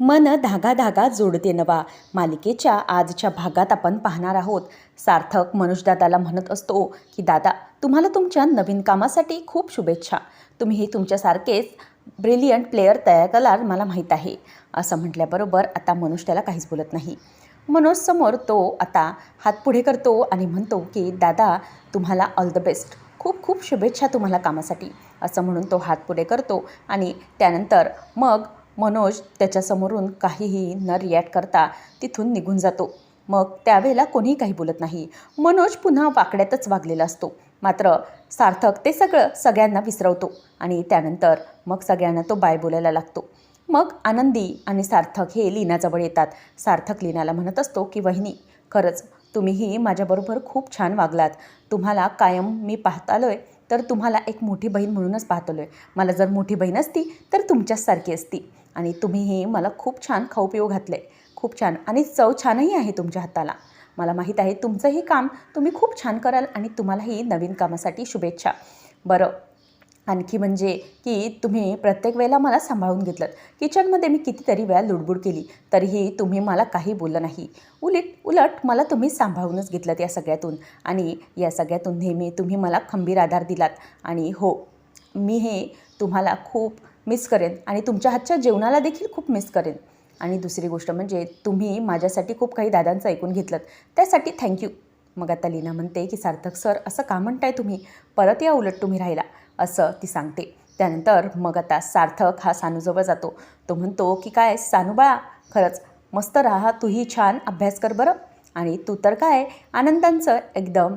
मन धागा धागा जोडते नवा. मालिकेच्या आजच्या भागात आपण पाहणार आहोत. सार्थक मनुषदादाला म्हणत असतो की दादा तुम्हाला तुमच्या नवीन कामासाठी खूप शुभेच्छा. तुम्ही तुमच्यासारखेच ब्रिलियंट प्लेअर तयार कराल मला माहीत आहे. असं म्हटल्याबरोबर आता मनुष त्याला काहीच बोलत नाही. मनोज समोर तो आता हात पुढे करतो आणि म्हणतो की दादा तुम्हाला ऑल द बेस्ट खूप खूप शुभेच्छा तुम्हाला कामासाठी. असं म्हणून तो हात पुढे करतो आणि त्यानंतर मग मनोज त्याच्यासमोरून काहीही न रिॲक्ट करता तिथून निघून जातो. मग त्यावेळेला कोणीही काही बोलत नाही. मनोज पुन्हा वाकड्यातच वागलेला असतो. मात्र सार्थक ते सगळं सगळ्यांना विसरवतो आणि त्यानंतर मग सगळ्यांना तो बाय बोलायला लागतो. मग आनंदी आणि सार्थक हे लीनाजवळ येतात. सार्थक लीनाला म्हणत असतो की वहिनी खरंच तुम्हीही माझ्याबरोबर खूप छान वागलात. तुम्हाला कायम मी पाहत आलो आहे तर तुम्हाला एक मोठी बहीण म्हणूनच पाहत आलो आहे मला जर मोठी बहीण असती तर तुमच्याचसारखी असती. आणि तुम्हीही मला खूप छान खाऊ पिऊ घातलं आहे खूप छान. आणि चव छानही आहे तुमच्या हाताला. मला माहीत आहे तुमचंही काम तुम्ही खूप छान कराल आणि तुम्हालाही नवीन कामासाठी शुभेच्छा. बरं. आणखी म्हणजे की तुम्ही प्रत्येक वेळेला मला सांभाळून घेतलं किचनमध्ये मी कितीतरी वेळा लुडबुड केली तरीही तुम्ही मला काही बोललं नाही. उलट उलट मला तुम्ही सांभाळूनच घेतलं या सगळ्यातून. आणि या सगळ्यातून नेहमी तुम्ही मला खंबीर आधार दिलात. आणि हो मी हे तुम्हाला खूप मिस करेन आणि तुमच्या हातच्या जेवणाला देखील खूप मिस करेन. आणि दुसरी गोष्ट म्हणजे तुम्ही माझ्यासाठी खूप काही दादांचं ऐकून घेतलं त्यासाठी थँक्यू मग आता लीना म्हणते की सार्थक सर असं का म्हणताय तुम्ही? परत या उलट तुम्ही राहिला असं ती सांगते. त्यानंतर मग आता सार्थक हा सानूजवळ जातो. तो म्हणतो की काय सानू बाळा खरंच मस्त राहा तूही छान अभ्यास कर बरं. आणि तू तर काय आनंदांचं एकदम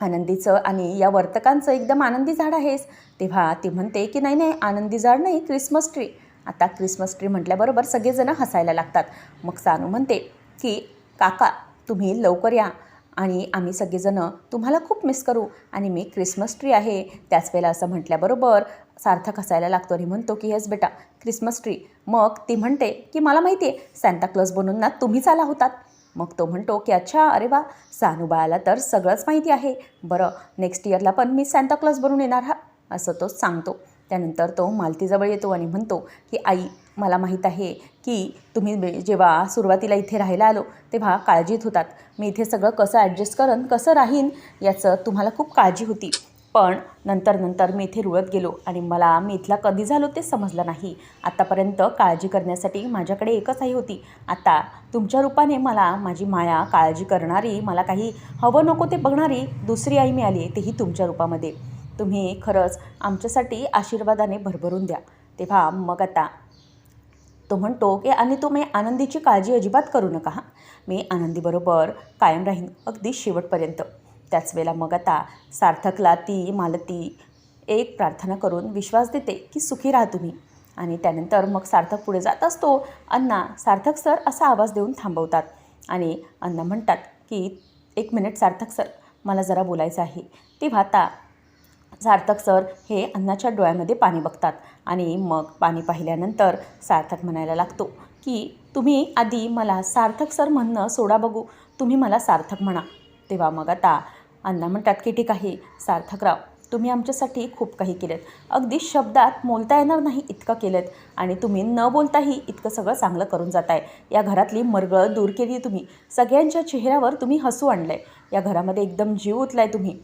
आनंदीचं आणि या वर्तकांचं एकदम आनंदी झाड आहेस. तेव्हा ती म्हणते की नाही नाही आनंदी झाड नाही क्रिसमस ट्री. आता क्रिसमस ट्री म्हटल्याबरोबर सगळेजणं हसायला लागतात. मग सानू म्हणते की काका तुम्ही लवकर या आणि आम्ही सगळेजणं तुम्हाला खूप मिस करू आणि मी क्रिसमस ट्री आहे. त्याच वेळेला असं म्हटल्याबरोबर सार्थक हसायला लागतो आणि म्हणतो की हेच बेटा क्रिसमस ट्री. मग ती म्हणते की मला माहिती आहे सँताक्लॉज बनून ना तुम्हीच आला होतात. मग तो म्हणतो की अच्छा अरे वा सानूबाळाला तर सगळंच माहिती आहे. बरं नेक्स्ट इयरला पण मी सँताक्लॉज बनून येणार हा. असं तो सांगतो. त्यानंतर तो मालतीजवळ येतो आणि म्हणतो की आई मला माहीत आहे की तुम्ही जेव्हा सुरुवातीला इथे राहायला आलो तेव्हा काळजीत होतात. मी इथे सगळं कसं ॲडजस्ट करन कसं राहीन याचं तुम्हाला खूप काळजी होती. पण नंतर नंतर मी इथे रुळत गेलो आणि मला मी इथला कधी झालो ते समजलं नाही. आत्तापर्यंत काळजी करण्यासाठी माझ्याकडे एकच आई होती. आता तुमच्या रूपाने मला माझी माया काळजी करणारी मला काही हवं नको ते बघणारी दुसरी आई मिळाली तेही तुमच्या रूपामध्ये. तुम्ही खरंच आमच्यासाठी आशीर्वादाने भरभरून द्या. तेव्हा मग आता तो म्हणतो की आणि तुम्ही आनंदीची काळजी अजिबात करू नका हां. मी आनंदीबरोबर कायम राहीन अगदी शेवटपर्यंत. त्याच वेळेला मग आता सार्थकला ती मालती एक प्रार्थना करून विश्वास देते की सुखी राहा तुम्ही. आणि त्यानंतर मग सार्थक पुढे जात असतो. अण्णा सार्थक सर असा आवाज देऊन थांबवतात. आणि अण्णा म्हणतात की एक मिनिट सार्थक सर मला जरा बोलायचं आहे. तेव्हा आता सार्थक सर हे अन्नाच्या डोळ्यामध्ये पाणी बघतात. आणि मग पाणी पाहिल्यानंतर सार्थक म्हणायला लागतो की तुम्ही आधी मला सार्थक सर म्हणणं सोडा बघू. तुम्ही मला सार्थक म्हणा. तेव्हा मग आता अण्णा म्हणतात की ठीक आहे सार्थकराव तुम्ही आमच्यासाठी खूप काही केलं अगदी शब्दात बोलता येणार नाही इतकं केलं आणि तुम्ही न बोलताही इतकं सगळं चांगलं करून जात आहे या घरातली मरगळ दूर केली तुम्ही. सगळ्यांच्या चेहऱ्यावर तुम्ही हसू आणलं आहे या घरामध्ये एकदम जीव उतला आहे तुम्ही.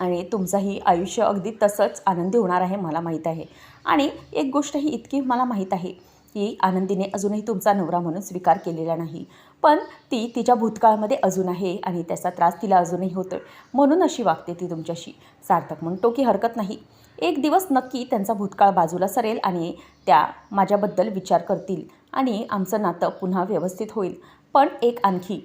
आणि तुमचंही आयुष्य अगदी तसंच आनंदी होणार आहे मला माहीत आहे. आणि एक गोष्ट ही इतकी मला माहीत आहे. की आनंदीने अजूनही तुमचा नवरा म्हणून स्वीकार केलेला नाही. पण ती तिच्या भूतकाळामध्ये अजून आहे आणि त्याचा त्रास तिला अजूनही होतो म्हणून अशी वागते ती तुमच्याशी. सार्थक म्हणतो की हरकत नाही. एक दिवस नक्की त्यांचा भूतकाळ बाजूला सरेल आणि त्या माझ्याबद्दल विचार करतील आणि आमचं नातं पुन्हा व्यवस्थित होईल. पण एक आणखी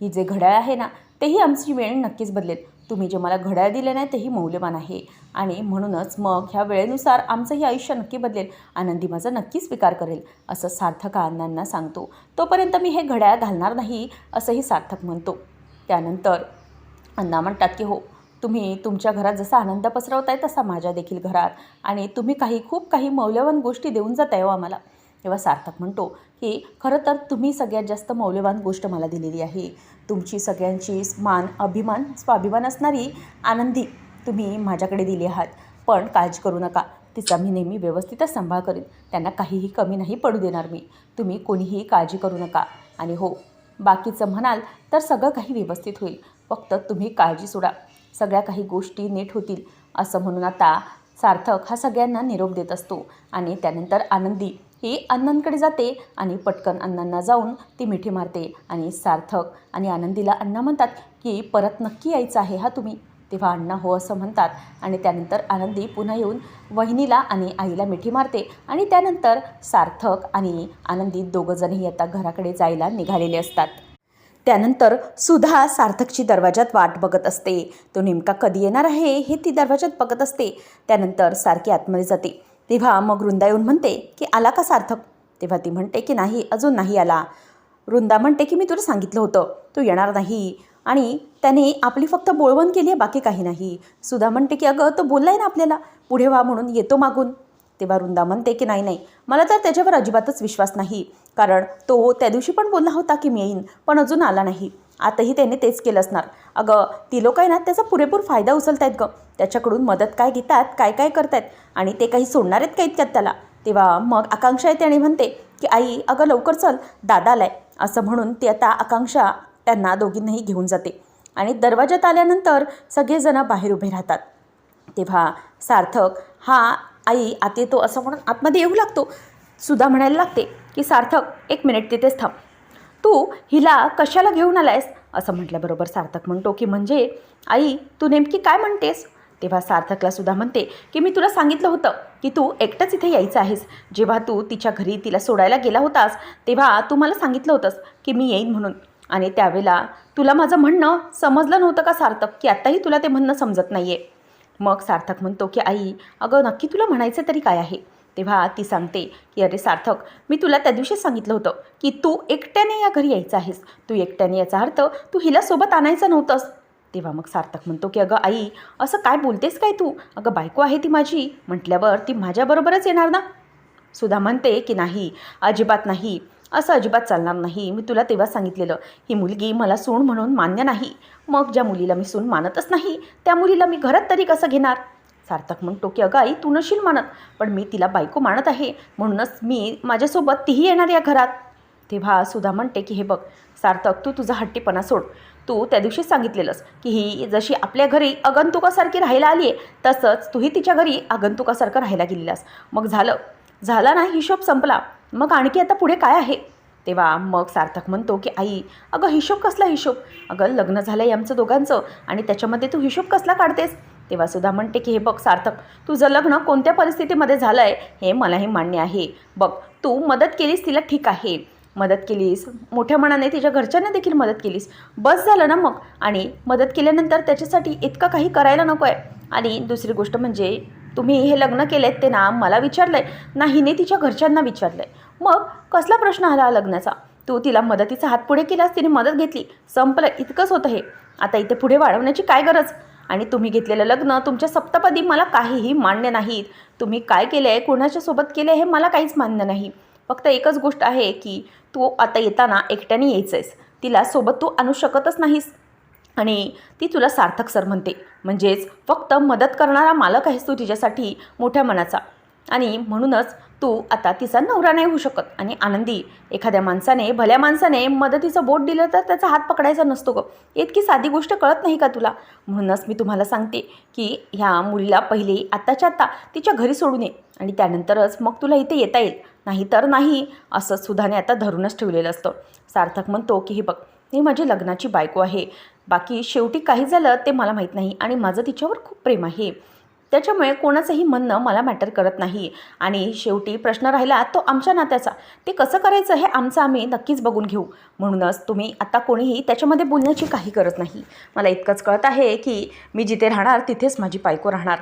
ही जे घड्याळ आहे ना तेही आमची वेळ नक्कीच बदलेल. तुम्ही जे मला घड्याळ दिले नाही तेही मौल्यवान आहे. आणि म्हणूनच मग ह्या वेळेनुसार आमचंही आयुष्य नक्की बदलेल आनंदी माझा नक्की स्वीकार करेल असं सार्थक अण्णांना सांगतो. तोपर्यंत मी हे घड्याळ घालणार नाही असंही सार्थक म्हणतो. त्यानंतर अण्णा म्हणतात की हो तुम्ही तुमच्या घरात जसा आनंद पसरवताय तसा माझ्या देखील घरात. आणि तुम्ही काही खूप काही मौल्यवान गोष्टी देऊन जाताय हो आम्हाला. तेव्हा सार्थक म्हणतो की खरं तर तुम्ही सगळ्यात जास्त मौल्यवान गोष्ट मला दिलेली आहे. तुमची सगळ्यांची मान अभिमान स्वाभिमान असणारी आनंदी तुम्ही माझ्याकडे दिली आहात. पण काळजी करू नका. तिचा मी नेहमी व्यवस्थितच सांभाळ करीन. त्यांना काहीही कमी नाही पडू देणार मी. तुम्ही कोणीही काळजी करू नका. आणि हो बाकीचं म्हणाल तर सगळं काही व्यवस्थित होईल. फक्त तुम्ही काळजी सोडा. सगळ्या काही गोष्टी नीट होतील. असं म्हणून आता सार्थक हा सगळ्यांना निरोप देत असतो. आणि त्यानंतर आनंदी ही अण्णांकडे जाते आणि पटकन अण्णांना जाऊन ती मिठी मारते आणि सार्थक आणि आनंदीला अण्णा म्हणतात की परत नक्की यायचं आहे हा तुम्ही. तेव्हा अण्णा हो असं म्हणतात आणि त्यानंतर आनंदी पुन्हा येऊन वहिनीला आणि आईला मिठी मारते आणि त्यानंतर सार्थक आणि आनंदी दोघंजणही आता घराकडे जायला निघालेले असतात. त्यानंतर सुधा सार्थकची दरवाजात वाट बघत असते. तो नेमका कधी येणार आहे हे ती दरवाजात बघत असते. त्यानंतर सारखी आतमध्ये जाते. तेव्हा मग वृंदा येऊन म्हणते की आला का सार्थक? तेव्हा ती म्हणते की नाही अजून नाही आला. वृंदा म्हणते की मी तुला सांगितलं होतं तू येणार नाही. आणि त्याने आपली फक्त बोळवण केली आहे बाकी काही नाही. सुधा म्हणते की अगं तो बोलला आहे ना आपल्याला पुढे व्हा म्हणून येतो मागून. तेव्हा वृंदा म्हणते की नाही नाही मला तर त्याच्यावर अजिबातच विश्वास नाही कारण तो त्या दिवशी पण बोलला होता की मी येईन पण अजून आला नाही. आताही त्याने तेच केलं असणार. अगं ती लोक आहे ना त्याचा पुरेपूर फायदा उचलत आहेत गं. त्याच्याकडून मदत काय घेतात काय काय करतायत आणि ते काही सोडणार आहेत का इतक्यात त्याला? तेव्हा मग आकांक्षा येते आणि म्हणते की आई अगं लवकर चल दादा आलाय. असं म्हणून ती आता आकांक्षा त्यांना दोघींनाही घेऊन जाते. आणि दरवाजात आल्यानंतर सगळेजणं बाहेर उभे राहतात. तेव्हा सार्थक हा आई आत येतो. असं म्हणून आतमध्ये येऊ लागतो. सुद्धा म्हणायला लागते की सार्थक एक मिनिट तिथेच थांब. तू हिला कशाला घेऊन आलायस? असं म्हटल्याबरोबर सार्थक म्हणतो की म्हणजे आई तू नेमकी काय म्हणतेस? तेव्हा सार्थकला सुद्धा म्हणते की मी तुला सांगितलं होतं की तू एकटंच इथे यायचं आहेस. जेव्हा तू तिच्या घरी तिला सोडायला गेला होतास तेव्हा तू मला सांगितलं होतंस की मी येईन म्हणून. आणि त्यावेळेला तुला माझं म्हणणं समजलं नव्हतं का सार्थक? की आत्ताही तुला ते म्हणणं समजत नाही आहे मग सार्थक म्हणतो की आई अगं नक्की तुला म्हणायचं तरी काय आहे? तेव्हा ती सांगते की अरे सार्थक मी तुला त्या दिवशीच सांगितलं होतं की तू एकट्याने या घरी यायचं आहेस. तू एकट्याने याचा अर्थ तू हिला सोबत आणायचं नव्हतंस. तेव्हा मग सार्थक म्हणतो की अगं आई असं काय बोलतेस काय तू? अगं बायको आहे ती माझी. म्हटल्यावर ती माझ्याबरोबरच येणार ना? सुधा म्हणते की नाही अजिबात नाही. असं अजिबात चालणार नाही. मी तुला तेव्हा सांगितलेलं ही मुलगी मला सून म्हणून मान्य नाही. मग ज्या मुलीला मी सून मानतच नाही त्या मुलीला मी घरात तरी कसं घेणार? सार्थक म्हणतो की अगं आई तू नशील मानत पण मी तिला बायको मानत आहे. म्हणूनच मी माझ्यासोबत तीही येणार या घरात. तेव्हा सुधा म्हणते की हे बघ सार्थक तू तुझा हट्टीपणा सोड. तू त्या दिवशी सांगितलेलंस की ही जशी आपल्या घरी आगंतुकासारखी राहायला आली आहे तसंच तूही तिच्या घरी आगंतुकासारखं राहायला गेलेलास. मग झालं. झाला ना हिशोब संपला. मग आणखी आता पुढे काय आहे? तेव्हा मग सार्थक म्हणतो की आई अगं हिशोब कसला हिशोब? अगं लग्न झालं आहे आमचं दोघांचं आणि त्याच्यामध्ये तू हिशोब कसला काढतेस? तेव्हा सुद्धा म्हणते की हे बघ सार्थक तुझं लग्न कोणत्या परिस्थितीमध्ये झालं आहे हे मलाही मान्य आहे. बघ तू मदत केलीस तिला ठीक आहे. मदत केलीस मोठ्या मनाने तिच्या घरच्यांना देखील मदत केलीस. बस झालं ना मग? आणि मदत केल्यानंतर त्याच्यासाठी इतकं काही करायला नको आहे आणि दुसरी गोष्ट म्हणजे तुम्ही हे लग्न केलेत ते ना मला विचारलं आहे ना हिने तिच्या घरच्यांना विचारलं आहे मग कसला प्रश्न आला लग्नाचा? तू तिला मदतीचा हात पुढे केलास तिने मदत घेतली. संपलं इतकंच होतं हे. आता इथे पुढे वाढवण्याची काय गरज? आणि तुम्ही घेतलेलं लग्न तुमच्या सप्तपदी मला काहीही मान्य नाहीत. तुम्ही काय केलं आहे कोणाच्या सोबत केलं आहे हे मला काहीच मान्य नाही. फक्त एकच गोष्ट आहे की तू आता येताना एकट्याने यायचं आहेस तिला सोबत तू आणू शकतच नाहीस. आणि ती तुला सार्थक सर म्हणते. म्हणजेच फक्त मदत करणारा मालक आहेस तू तिच्यासाठी मोठ्या मनाचा. आणि म्हणूनच तू आता तिचा नवरा नाही होऊ शकत. आणि आनंदी एखाद्या माणसाने भल्या माणसाने मदतीचं बोट दिलं तर त्याचा हात पकडायचा नसतो ग. इतकी साधी गोष्ट कळत नाही का तुला? म्हणूनच मी तुम्हाला सांगते की ह्या मुलीला पहिले आत्ताच्या आत्ता तिच्या घरी सोडून ये. आणि त्यानंतरच मग तुला इथे येता येईल. नाही तर नाही असं सुधाने आता धरूनच ठेवलेलं असतं. सार्थक म्हणतो की हे बघ ही माझी लग्नाची बायको आहे. बाकी शेवटी काही झालं ते मला माहीत नाही आणि माझं तिच्यावर खूप प्रेम आहे. त्याच्यामुळे कोणाचंही म्हणणं मला मॅटर करत नाही. आणि शेवटी प्रश्न राहिला तो आमच्या नात्याचा. ते कसं करायचं हे आमचं आम्ही नक्कीच बघून घेऊ. म्हणूनच तुम्ही आता कोणीही त्याच्यामध्ये बोलण्याची काही गरज नाही. मला इतकंच कळत आहे की मी जिथे राहणार तिथेच माझी बायको राहणार.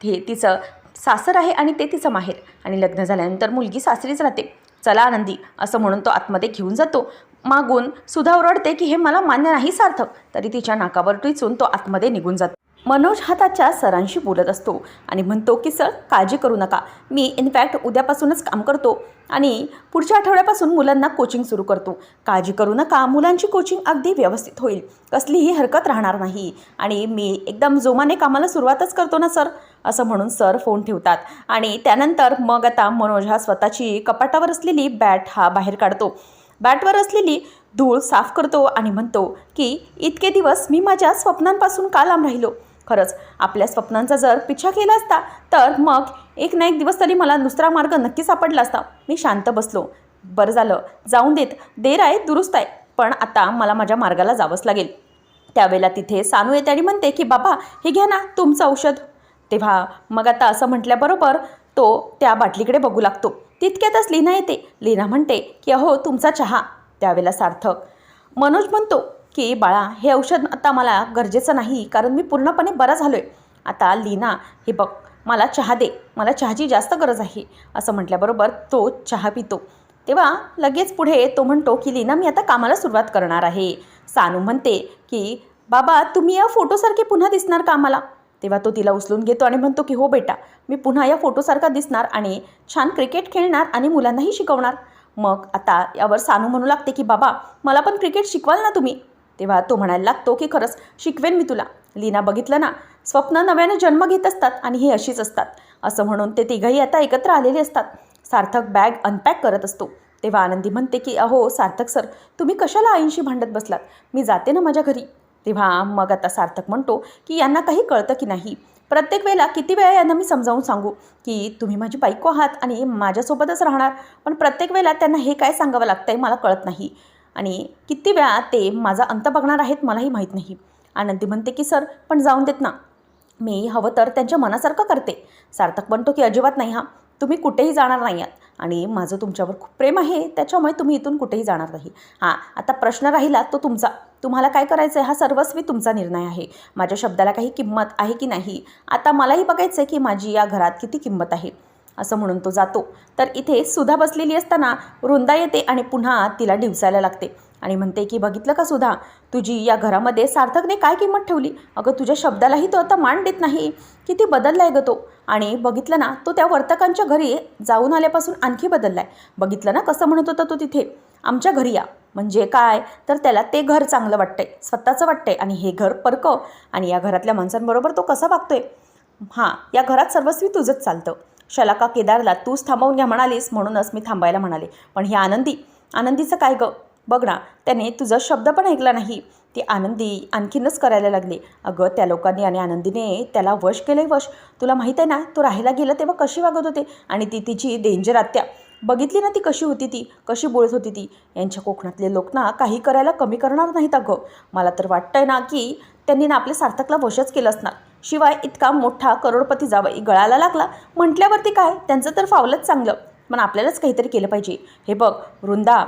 हे तिचं सासर आहे आणि ते तिचं माहेर. आणि लग्न झाल्यानंतर मुलगी सासरीच राहते. चला आनंदी असं म्हणून तो आतमध्ये घेऊन जातो. मागून सुधा ओरडते की हे मला मान्य नाही सार्थक. तरी तिच्या नाकावर टिचून तो आतमध्ये निघून जातो. मनोज हाताच्या सरांशी बोलत असतो आणि म्हणतो की सर काळजी करू नका. मी इनफॅक्ट उद्यापासूनच काम करतो आणि पुढच्या आठवड्यापासून मुलांना कोचिंग सुरू करतो. काळजी करू नका. मुलांची कोचिंग अगदी व्यवस्थित होईल. कसलीही हरकत राहणार नाही. आणि मी एकदम जोमाने कामाला सुरुवातच करतो ना सर असं म्हणून सर फोन ठेवतात. आणि त्यानंतर मग आता मनोज हा स्वतःची कपाटावर असलेली बॅट हा बाहेर काढतो. बॅटवर असलेली धूळ साफ करतो आणि म्हणतो की इतके दिवस मी माझ्या स्वप्नांपासून का लांब राहिलो? खरंच आपल्या स्वप्नांचा जर पिछा केला असता तर मग एक ना एक दिवस तरी मला दुसरा मार्ग नक्की सापडला असता. मी शांत बसलो. बरं झालं. जाऊन देत. देर आहे दुरुस्त आहे. पण आता मला माझ्या मार्गाला जावंच लागेल. त्यावेळेला तिथे सानू येते आणि म्हणते की बाबा हे घ्या ना तुमचं औषध. तेव्हा मग आता असं म्हटल्याबरोबर तो त्या बाटलीकडे बघू लागतो. तितक्यातच लीना येते. लीना म्हणते की अहो तुमचा चहा. त्यावेळेला सार्थक. मनोज म्हणतो की बाळा हे औषध आता मला गरजेचं नाही कारण मी पूर्णपणे बरा झालो आहे आता लीना हे बघ मला चहा दे. मला चहाची जास्त गरज आहे असं म्हटल्याबरोबर तो चहा पितो. तेव्हा लगेच पुढे तो म्हणतो की लीना मी आता कामाला सुरुवात करणार आहे. सानू म्हणते की बाबा तुम्ही या फोटोसारखे पुन्हा दिसणार का तेव्हा तो तिला उचलून घेतो आणि म्हणतो की हो बेटा मी पुन्हा या फोटोसारखा दिसणार आणि छान क्रिकेट खेळणार आणि मुलांनाही शिकवणार. मग आता यावर सानू म्हणू लागते की बाबा मला पण क्रिकेट शिकवाल ना तुम्ही? तेव्हा तो म्हणायला लागतो की खरंच शिकवेन मी तुला. लीना बघितलं ना स्वप्न नव्याने जन्म घेत असतात आणि ही अशीच असतात. असं म्हणून ते तिघंही आता एकत्र आलेले असतात. सार्थक बॅग अनपॅक करत असतो. तेव्हा आनंदी म्हणते की अहो सार्थक सर तुम्ही कशाला आईंशी भांडत बसलात? मी जाते ना माझ्या घरी. तेव्हा मग आता सार्थक म्हणतो की यांना काही कळतं की नाही? प्रत्येक वेळेला किती वेळा यांना मी समजावून सांगू की तुम्ही माझी बायको आहात आणि माझ्यासोबतच राहणार पण प्रत्येक वेळेला त्यांना हे काय सांगावं लागतं आहे मला कळत नाही. आणि किती वेळा ते माझा अंत बघणार आहेत मलाही माहीत नाही. आनंदी म्हणते की सर पण जाऊन देत ना. मी हवं तर त्यांच्या मनासारखं करते. सार्थक म्हणतो की अजिबात नाही हा. तुम्ही कुठेही जाणार नाही आहात. आणि माझं तुमच्यावर खूप प्रेम आहे त्याच्यामुळे तुम्ही इथून कुठेही जाणार नाही. हां आता प्रश्न राहिला तो तुमचा. तुम्हाला काय करायचं आहे हा सर्वस्वी तुमचा निर्णय आहे. माझ्या शब्दाला काही किंमत आहे की नाही? आता मलाही बघायचं आहे की माझी या घरात किती किंमत आहे. असं म्हणून तो जातो. तर इथे सुधा बसलेली असताना वृंदा येते आणि पुन्हा तिला डिवसायला लागते. आणि म्हणते की बघितलं का सुधा? तुझी या घरामध्ये सार्थकने काय किंमत ठेवली? अगं तुझ्या शब्दालाही तो आता मान देत नाही. किती बदलला आहे ग तो. आणि बघितलं ना तो त्या वर्तकांच्या घरी जाऊन आल्यापासून आणखी बदलला आहे बघितलं ना कसं म्हणत होता तो तिथे? आमच्या घरी या. म्हणजे काय? तर त्याला ते घर चांगलं वाटतंय. स्वतःचं वाटतंय. आणि हे घर परकं. आणि या घरातल्या माणसांबरोबर तो कसा वागतोय? हां या घरात सर्वस्वी तुझंच चालतं. शलाका केदारला तूच थांबवून घ्या म्हणालीस म्हणूनच मी थांबायला म्हणाले. पण ही आनंदी आनंदीचं काय गं? बघ ना त्याने तुझा शब्द पण ऐकला नाही. ती आनंदी आणखीनच करायला लागली. अगं त्या लोकांनी आणि आनंदीने त्याला वश केलं वश. तुला माहीत आहे ना तो राहायला गेला तेव्हा कशी वागत होते आणि ती तिची डेंजर आत्या. बघितली ना ती कशी होती ती कशी बोलत होती ती? यांच्या कोकणातले लोक ना काही करायला कमी करणार नाहीत अगं. मला तर वाटतंय ना की त्यांनी ना आपल्या सार्थकला वशच केलं असणार. शिवाय इतका मोठा करोडपती जावई गळाला लागला. म्हटल्यावरती काय? त्यांचं तर फावलंच चांगलं. पण आपल्यालाच काहीतरी केलं पाहिजे. हे बघ वृंदा.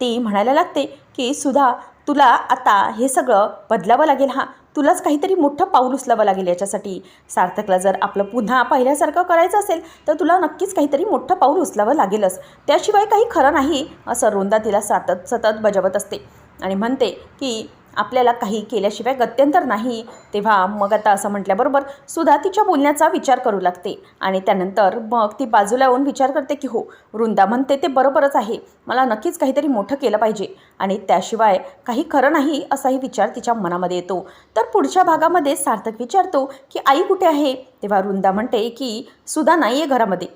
ती म्हणायला लागते की सुधा तुला आता हे सगळं बदलावं लागेल हां. तुलाच काहीतरी मोठं पाऊल उचलावं लागेल याच्यासाठी. सार्थकला जर आपलं पुन्हा पाहिल्यासारखं करायचं असेल तर तुला नक्कीच काहीतरी मोठं पाऊल उचलावं लागेलच. त्याशिवाय काही खरं नाही असं रोंदा तिला सतत सतत बजावत असते. आणि म्हणते की आपल्याला काही केल्याशिवाय गत्यंतर नाही. तेव्हा मग आता असं म्हटल्याबरोबर सुधा तिच्या बोलण्याचा विचार करू लागते आणि त्यानंतर मग ती बाजूला येऊन विचार करते की हो वृंदा म्हणते ते बरोबरच आहे. मला नक्कीच काहीतरी मोठं केलं पाहिजे आणि त्याशिवाय काही खरं नाही असाही विचार तिच्या मनामध्ये येतो. तर पुढच्या भागामध्ये सार्थक विचारतो की आई कुठे आहे? तेव्हा वृंदा म्हणते की सुधा नाही आहे घरामध्ये.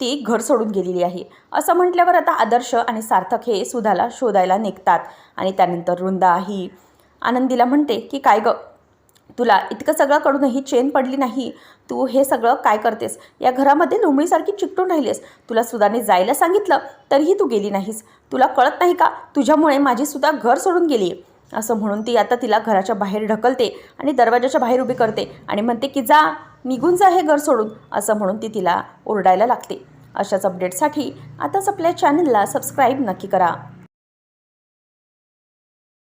ती घर सोडून गेलेली आहे. असं म्हटल्यावर आता आदर्श आणि सार्थक हे सुधाला शोधायला निघतात आणि त्यानंतर वृंदा ही आनंदीला म्हणते की काय गं? तुला इतकं सगळं कडूनही चेन पडली नाही. तू हे सगळं काय करतेस? या घरामध्ये लोंबळीसारखी चिकटून राहिलीस तुला सुधाने जायला सांगितलं तरीही तू गेली नाहीस. तुला कळत नाही का? तुझ्यामुळे माझी सुद्धा घर सोडून गेली आहे असं म्हणून ती आता तिला घराच्या बाहेर ढकलते आणि दरवाजाच्या बाहेर उभी करते आणि म्हणते की जा निघून जा हे घर सोडून. असं म्हणून ती तिला ओरडायला लागते. अशाच अपडेटसाठी आताच आपल्या चॅनलला सबस्क्राईब नक्की करा.